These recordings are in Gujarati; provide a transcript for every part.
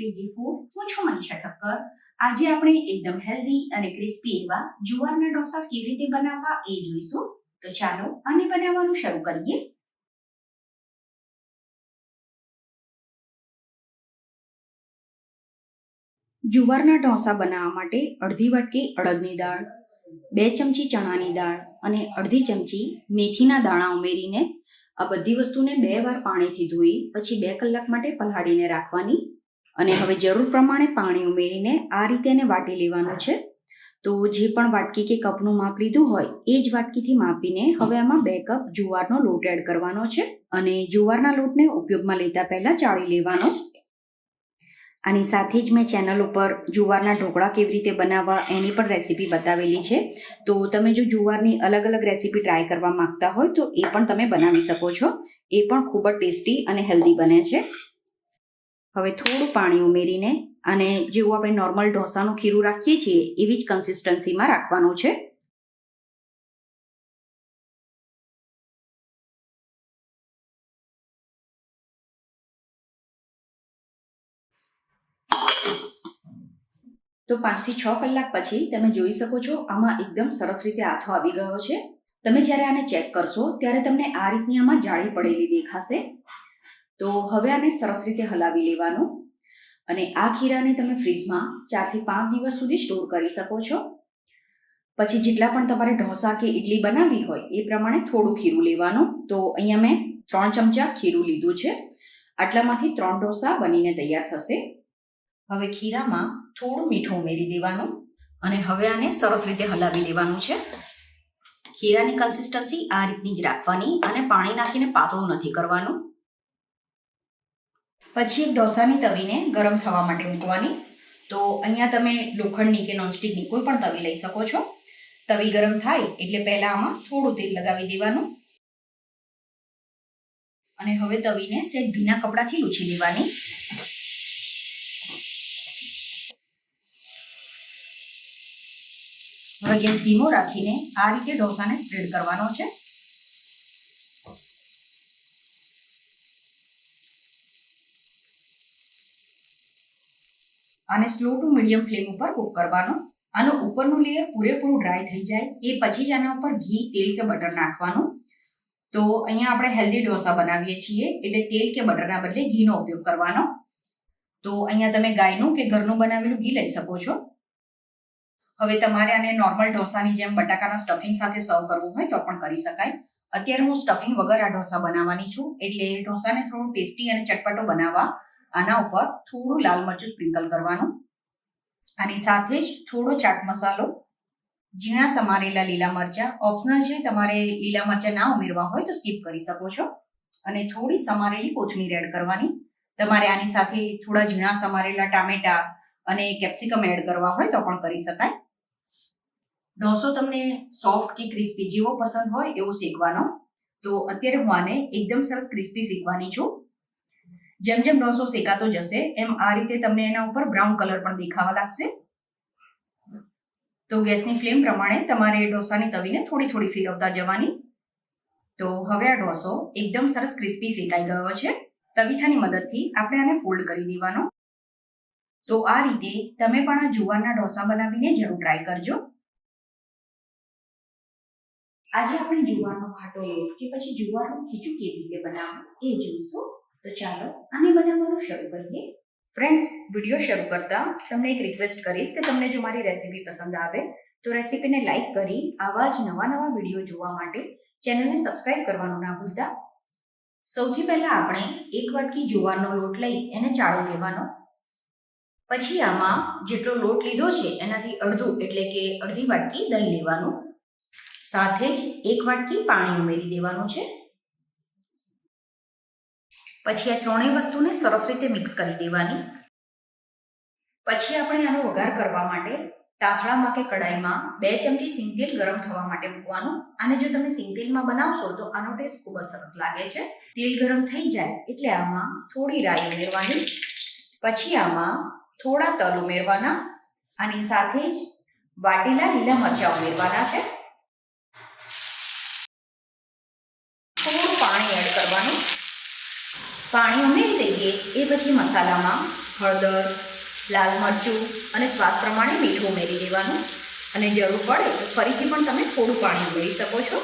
શ્રીજી ફૂડ હું છું મનીષા ઠક્કર આજે આપણે એકદમ હેલ્ધી અને ક્રિસ્પી એવા જુવારના ઢોસા કેવી રીતે બનાવવા એ જોઈશું. તો ચાલો આને બનાવવાનું શરૂ કરીએ. જુવારના ઢોસા બનાવવા માટે અડધી વાટકી અડદની દાળ, બે ચમચી ચણાની દાળ અને અડધી ચમચી મેથીના દાણા ઉમેરીને આ બધી વસ્તુને બે વાર પાણીથી ધોઈ, પછી બે કલાક માટે પલાળીને રાખવાની અને હવે જરૂર પ્રમાણે પાણી ઉમેરીને આ રીતે એને વાટી લેવાનું છે. તો જે પણ વાટકી કે કપનું માપ લીધું હોય, એ જ વાટકીથી માપીને હવે આમાં બે કપ જુવારનો લોટ એડ કરવાનો છે અને જુવારના લોટને ઉપયોગમાં લેતા પહેલાં ચાળી લેવાનો. આની સાથે જ મેં ચેનલ ઉપર જુવારના ઢોકળા કેવી રીતે બનાવવા એની પણ રેસીપી બતાવેલી છે. તો તમે જો જુવારની અલગ અલગ રેસીપી ટ્રાય કરવા માંગતા હોય તો એ પણ તમે બનાવી શકો છો. એ પણ ખૂબ જ ટેસ્ટી અને હેલ્ધી બને છે. હવે થોડું પાણી ઉમેરીને અને જેવું આપણે નોર્મલ ઢોસાનું ખીરું રાખીએ છીએ, એવી જ કન્સિસ્ટન્સીમાં રાખવાનું છે. તો પાંચથી છ કલાક પછી તમે જોઈ શકો છો, આમાં એકદમ સરસ રીતે આથો આવી ગયો છે. તમે જ્યારે આને ચેક કરશો, ત્યારે તમને આ રીતની આમાં જાળી પડેલી દેખાશે. તો હવે આને સરસ રીતે હલાવી લેવાનું અને આ ખીરાને તમે ફ્રીજમાં ચારથી પાંચ દિવસ સુધી સ્ટોર કરી શકો છો. પછી જેટલા પણ તમારે ઢોસા કે ઇડલી બનાવવી હોય એ પ્રમાણે થોડું ખીરું લેવાનું. તો અહીંયા મેં ત્રણ ચમચા ખીરું લીધું છે. આટલામાંથી ત્રણ ઢોસા બનીને તૈયાર થશે. હવે ખીરામાં થોડું મીઠું ઉમેરી દેવાનું અને હવે આને સરસ રીતે હલાવી લેવાનું છે. ખીરાની કન્સિસ્ટન્સી આ રીતની જ રાખવાની અને પાણી નાખીને પાતળું નથી કરવાનું. પછી એક ઢોસાની તવીને ગરમ થવા માટે મૂકવાની. તો અહીંયા તમે લોખંડની કે નોનસ્ટિકની કોઈ પણ તવી લઈ શકો છો. તવી ગરમ થાય એટલે પહેલાં આમાં થોડું તેલ લગાવી દેવાનું. અને હવે તવીને સેજ ભીના કપડાથી લૂછી લેવાની. હવે ગેસ ધીમો રાખીને આ રીતે ઢોસાને સ્પ્રેડ કરવાનો છે. આને સ્લો ટુ મીડિયમ ફ્લેમ ઉપર કુક કરવાનો. આનો ઉપરનું લેયર પૂરેપૂરું ડ્રાય થઈ જાય. એ પછી જ આના ઉપર ઘી, તેલ કે બટર નાખવાનું. તો અહીંયા આપણે હેલ્ધી ઢોસા બનાવીએ છીએ. એટલે તેલ કે બટરના બદલે ઘીનો ઉપયોગ કરવાનો. તો અહીંયા તમે ગાયનું કે ઘરનું બનાવેલું ઘી લઈ શકો છો. હવે તમારે આને નોર્મલ ઢોસાની જેમ બટાકાના સ્ટફિંગ સાથે સર્વ કરવું હોય તો પણ કરી શકાય. અત્યારે હું સ્ટફિંગ વગર આ ઢોસા બનાવવાની છું. એટલે ઢોસાને થોડું ટેસ્ટી અને ચટપટો બનાવવા. આના ઉપર થોડું લાલ મરચું સ્પ્રિંકલ કરવાનું. આની સાથે જ થોડો ચાટ મસાલો, ઝીણા સમારેલા લીલા મરચા ઓપ્શનલ છે, તમારે લીલા મરચા ના ઉમેરવા હોય તો સ્કીપ કરી શકો છો. અને થોડી સમારેલી કોથમીર એડ કરવાની. તમારે આની સાથે થોડા ઝીણા સમારેલા ટામેટા અને કેપ્સિકમ એડ કરવા હોય તો પણ કરી શકાય. ઢોસો તમને સોફ્ટ કે ક્રિસ્પી જેવો પસંદ હોય એવો શેકવાનો. તો અત્યારે હું આને એકદમ સરસ ક્રિસ્પી શેકવાની છું. જેમ જેમ ઢોસો શેકાતો જશે, એમ આ રીતે તમને એના ઉપર બ્રાઉન કલર પણ દેખાવા લાગશે. તો ગેસની ફ્લેમ પ્રમાણે તમારે ઢોસાની તવીને થોડી થોડી ફેરવતા જવાની. તો હવે આ ઢોસો એકદમ સરસ ક્રિસ્પી શેકાઈ ગયો છે. તવીથાની મદદથી આપણે આને ફોલ્ડ કરી દેવાનો. તો આ રીતે તમે પણ આ જુવારના ઢોસા બનાવીને જરૂર ટ્રાય કરજો. આજે આપણે જુવારનો ખાટો કે પછી જુવારનું ખીચું કેવી રીતે બનાવવું એ જોઈશું. તો ચાલો આને બનાવવાનું શરૂ કરીએ. ફ્રેન્ડ્સ વીડિયો શરૂ કરતા તમને એક રિક્વેસ્ટ કરીશ કે તમને જો મારી રેસીપી પસંદ આવે, તો રેસીપીને લાઇક કરી આવા જ નવા નવા વીડિયો જોવા માટે ચેનલને સબસ્ક્રાઇબ કરવાનું ના ભૂલતા. સૌથી પહેલાં આપણે એક વાટકી જુવારનો લોટ લઈ એને ચાળી લેવાનો. પછી આમાં જેટલો લોટ લીધો છે એનાથી અડધું, એટલે કે અડધી વાટકી દહીં લેવાનું. સાથે જ એક વાટકી પાણી ઉમેરી દેવાનું છે. પછી આ ત્રણેય વસ્તુને સરસ રીતે મિક્સ કરી દેવાની. પછી આપણે આનો વઘાર કરવા માટે તાસળામાં કે કડાઈમાં બે ચમચી સિંગતેલ ગરમ થવા માટે મૂકવાનું. અને જો તમે સિંગતેલમાં બનાવશો તો આનો ટેસ્ટ ખૂબ જ સરસ લાગે છે. તેલ ગરમ થઈ જાય એટલે આમાં થોડી રાઈ ઉમેરવાની. પછી આમાં થોડા તલ ઉમેરવાના. આની સાથે જ વાટેલા લીલા મરચાં ઉમેરવાના છે. થોડું પાણી એડ કરવાનું. પાણી ઉમેરી દઈએ, એ પછી મસાલામાં હળદર, લાલ મરચું અને સ્વાદ પ્રમાણે મીઠું ઉમેરી દેવાનું. અને જરૂર પડે તો ફરીથી પણ તમે થોડું પાણી ઉમેરી શકો છો.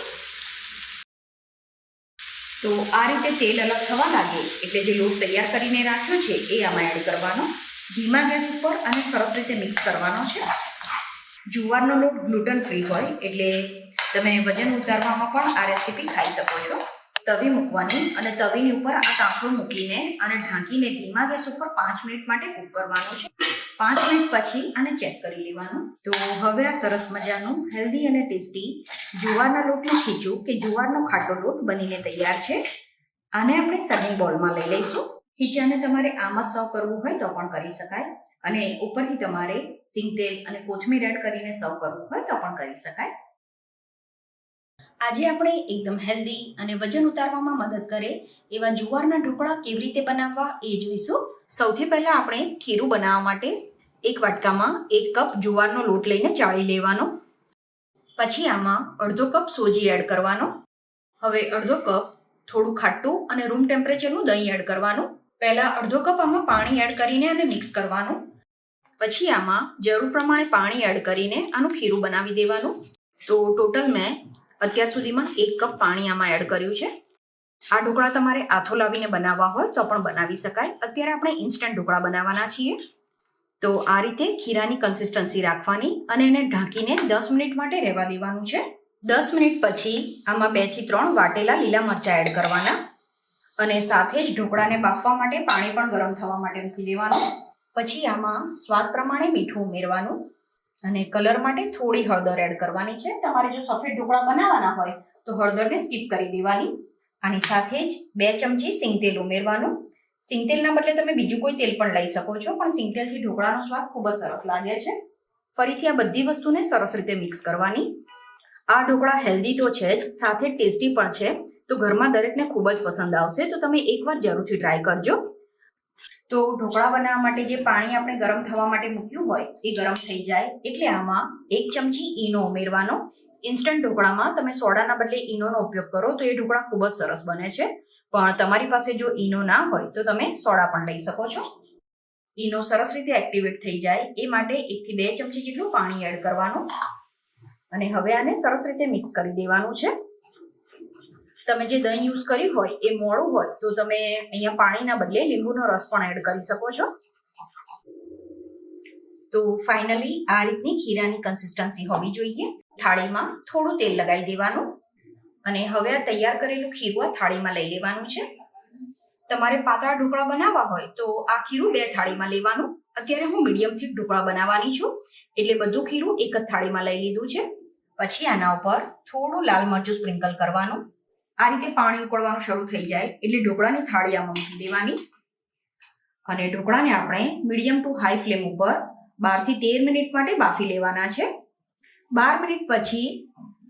તો આ રીતે તેલ અલગ થવા લાગે, એટલે જે લોટ તૈયાર કરીને રાખ્યો છે, એ આમાં એડ કરવાનો. ધીમા ગેસ ઉપર અને સરસ રીતે મિક્સ કરવાનો છે. જુવારનો લોટ ગ્લુટન ફ્રી હોય, એટલે તમે વજન ઉતારવામાં પણ આ રેસીપી ખાઈ શકો છો. તવી મૂકવાની અને તવીની ઉપર આ તાંસળું મૂકીને અને ઢાંકીને ધીમા ગેસ ઉપર પાંચ મિનિટ માટે કૂક કરવાનું છે. પાંચ મિનિટ પછી આને ચેક કરી લેવાનું. તો હવે આ સરસ મજાનું હેલ્ધી અને ટેસ્ટી જુવારના લોટનું ખીચું કે જુવારનો ખાટો લોટ બનીને તૈયાર છે. આને આપણે સર્વિંગ બોલમાં લઈ લઈશું. ખીચાને તમારે આમ જ સર્વ કરવું હોય તો પણ કરી શકાય અને ઉપરથી તમારે સિંગ તેલ અને કોથમીર એડ કરીને સર્વ કરવું હોય તો પણ કરી શકાય. આજે આપણે એકદમ હેલ્ધી અને વજન ઉતારવામાં મદદ કરે એવા જુવારના ઢોકળા કેવી રીતે બનાવવા એ જોઈશું. સૌથી પહેલા આપણે ખીરું બનાવવા માટે એક વાટકામાં એક કપ જુવારનો લોટ લઈને ચાળી લેવાનો. પછી આમાં અડધો કપ સોજી એડ કરવાનો. હવે અડધો કપ થોડું ખાટું અને રૂમ ટેમ્પરેચરનું દહીં એડ કરવાનું. પહેલાં અડધો કપ આમાં પાણી એડ કરીને આને મિક્સ કરવાનું. પછી આમાં જરૂર પ્રમાણે પાણી એડ કરીને આનું ખીરું બનાવી દેવાનું. તો ટોટલ મેં અત્યાર સુધીમાં એક કપ પાણી આમાં એડ કર્યું છે. આ ઢોકળા તમારે આથો લાવીને બનાવવા હોય તો પણ બનાવી શકાય. અત્યારે આપણે ઇન્સ્ટન્ટ ઢોકળા બનાવવાના છીએ. તો આ રીતે ખીરાની કન્સિસ્ટન્સી રાખવાની અને એને ઢાંકીને દસ મિનિટ માટે રહેવા દેવાનું છે. દસ મિનિટ પછી આમાં બેથી ત્રણ વાટેલા લીલા મરચાં એડ કરવાના અને સાથે જ ઢોકળાને બાફવા માટે પાણી પણ ગરમ થવા માટે મૂકી દેવાનું. પછી આમાં સ્વાદ પ્રમાણે મીઠું ઉમેરવાનું. અને કલર માટે થોડી હળદર એડ કરવાની છે. તમારે જો સફેદ ઢોકળા બનાવવાના હોય તો હળદરને સ્કીપ કરી દેવાની. આની સાથે જ બે ચમચી સિંગતેલ ઉમેરવાનું. સિંગતેલના બદલે તમે બીજું કોઈ તેલ પણ લઈ શકો છો, પણ સિંગતેલથી ઢોકળાનો સ્વાદ ખૂબ જ સરસ લાગે છે. ફરીથી આ બધી વસ્તુને સરસ રીતે મિક્સ કરવાની. આ ઢોકળા હેલ્ધી તો છે જ, સાથે ટેસ્ટી પણ છે. તો ઘરમાં દરેકને ખૂબ જ પસંદ આવશે, તો તમે એકવાર જરૂરથી ટ્રાય કરજો. તો ઢોકળા બનાવવા માટે જે પાણી આપણે ગરમ થવા માટે મૂક્યું હોય, એ ગરમ થઈ જાય. એટલે આમાં એક ચમચી ઈનો ઉમેરવાનો. ઇન્સ્ટન્ટ ઢોકળામાં તમે સોડાના બદલે ઈનોનો ઉપયોગ કરો તો એ ઢોકળા ખૂબ જ સરસ બને છે. પણ તમારી પાસે જો ઈનો ના હોય, તો તમે સોડા પણ લઈ શકો છો. ઈનો સરસ રીતે એક્ટિવેટ થઈ જાય. એ માટે એકથી બે ચમચી જેટલું પાણી એડ કરવાનું. અને હવે આને સરસ રીતે મિક્સ કરી દેવાનું છે. તમે જે દહીં યુઝ કર્યું હોય, એ મોડું હોય, તો તમે અહીંયા પાણીના બદલે લીંબુનો રસ પણ એડ કરી શકો છો. તો ફાઇનલી આ રીતની ખીરાની કન્સિસ્ટન્સી હોવી જોઈએ. થાળીમાં થોડું તેલ લગાવી દેવાનું. અને હવે આ તૈયાર કરેલું ખીરું આ થાળીમાં લઈ લેવાનું છે. તમારે પાતળા ઢોકળા બનાવવા હોય, તો આ ખીરું બે થાળીમાં લેવાનું. અત્યારે હું મીડિયમ થીક ઢોકળા બનાવવાની છું. એટલે બધું ખીરું એક જ થાળીમાં લઈ લીધું છે. પછી આના ઉપર થોડું લાલ મરચું સ્પ્રિંકલ કરવાનું. આ રીતે પાણી ઉકળવાનું શરૂ થઈ જાય એટલે ઢોકળાની થાળી આમાં મૂકી દેવાની. અને ઢોકળાને આપણે મીડિયમ ટુ હાઈ ફ્લેમ ઉપર બારથી તેર મિનિટ માટે બાફી લેવાના છે. બાર મિનિટ પછી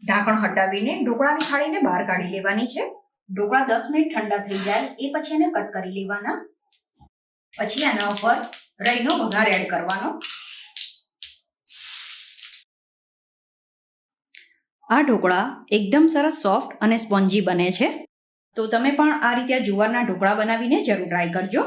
ઢાંકણ હટાવીને ઢોકળાની થાળીને બહાર કાઢી લેવાની છે. ઢોકળા દસ મિનિટ ઠંડા થઈ જાય એ પછી એને કટ કરી લેવાના. પછી આના ઉપર રહીનો વઘાર એડ કરવાનો. આ ઢોકળા એકદમ સરસ સોફ્ટ અને સ્પોન્જી બને છે. તો તમે પણ આ રીતે જુવારના ઢોકળા બનાવીને જરૂર ટ્રાય કરજો.